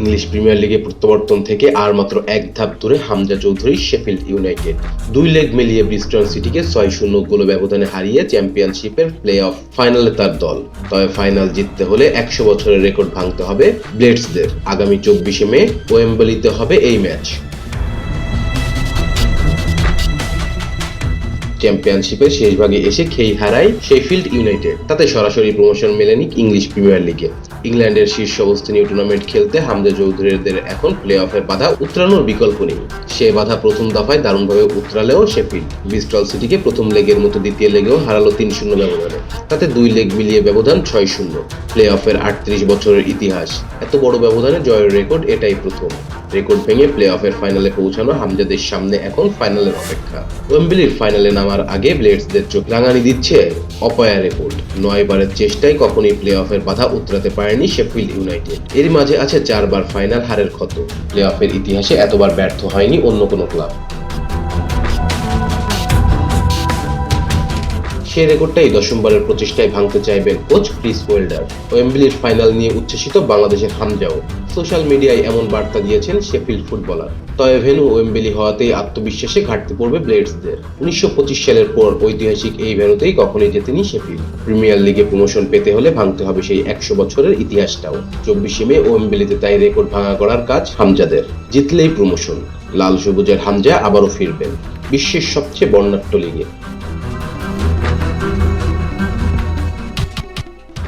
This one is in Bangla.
ইংলিশ প্রিমিয়ার লিগে প্রত্যাবর্তন থেকে আর মাত্র এক ধাপ দূরে হামজা চৌধুরী শেফিল্ড ইউনাইটেড। দুই লেগ মিলিয়ে ব্রিস্টন সিটিকে ছয় শূন্য গোল ব্যবধানে হারিয়ে চ্যাম্পিয়নশিপের প্লে অফ ফাইনালে তার দল। তবে ফাইনাল জিততে হলে একশো বছরের রেকর্ড ভাঙতে হবে ব্লেডসদের। আগামী চব্বিশে মে ওয়েম্বলিতে হবে এই ম্যাচ। চ্যাম্পিয়নশিপের শেষ ভাগে এসে খেই হারায় শেফিল্ড ইউনাইটেড। তাতে সরাসরি প্রমোশন মেলেনি ইংলিশ প্রিমিয়ার লিগে। ইংল্যান্ডের শীর্ষ অবস্থানীয় টুর্নামেন্ট খেলতে হামজা চৌধুরীদের এখন প্লে অফের বাধা উত্তরানোর বিকল্প নেই। সে বাধা প্রথম দফায় দারুণভাবে উতরালেও শেফিল্ড বিস্টল সিটিকে প্রথম লেগের মতো দ্বিতীয় লেগেও হারালো তিন শূন্য ব্যবধানে। তাতে দুই লেগ মিলিয়ে ব্যবধান ছয় শূন্য। প্লে অফের আটত্রিশ বছরের ইতিহাস। এত বড় ব্যবধানে জয়ের রেকর্ড এটাই প্রথম। রেকর্ড ভেঙে প্লে অফের ফাইনালে পৌঁছানো হামজাদের সামনে এখন ফাইনালের অপেক্ষা। ওয়েম্বলির ফাইনালে নামার আগে ব্লেডসদের চোখ রাঙানি দিচ্ছে অপয়া রেকর্ড। নয়বারের চেষ্টায় কখনই প্লে অফের বাধা উতরাতে পারেনি শেফিল্ড ইউনাইটেড। এর মাঝে আছে চারবার ফাইনাল হারের ক্ষত। প্লে অফের ইতিহাসে এতবার ব্যর্থ হয়নি অন্য কোনো ক্লাব। সেই রেকর্ডটাই দশমবারের প্রচেষ্টায় ভাঙতে চাইবেন কোচ ক্রিস ওয়েল্ডার। ওয়েম্বলির ফাইনাল নিয়ে উচ্ছ্বসিত বাংলাদেশের হামজাও। সোশ্যাল মিডিয়ায় এমন বার্তা দিয়েছেন শেফিল্ড ফুটবলার। তবে ভেনু ওয়েম্বলি হওয়াতেই আত্মবিশ্বাসে ঘাটতি পড়বে ব্লেডসদের। উনিশশো পঁচিশ সালের পর ঐতিহাসিক এই ভেনুতেই কখনোই জেতেনি শেফিল্ড। প্রিমিয়ার লিগে প্রমোশন পেতে হলে ভাঙতে হবে সেই একশো বছরের ইতিহাসটাও। চব্বিশে মে ওয়েম্বলিতে তাই রেকর্ড ভাঙা করার কাজ হামজাদের। জিতলেই প্রমোশন। লাল সবুজের হামজা আবারও ফিরবেন বিশ্বের সবচেয়ে বর্ণাঢ্য লিগে।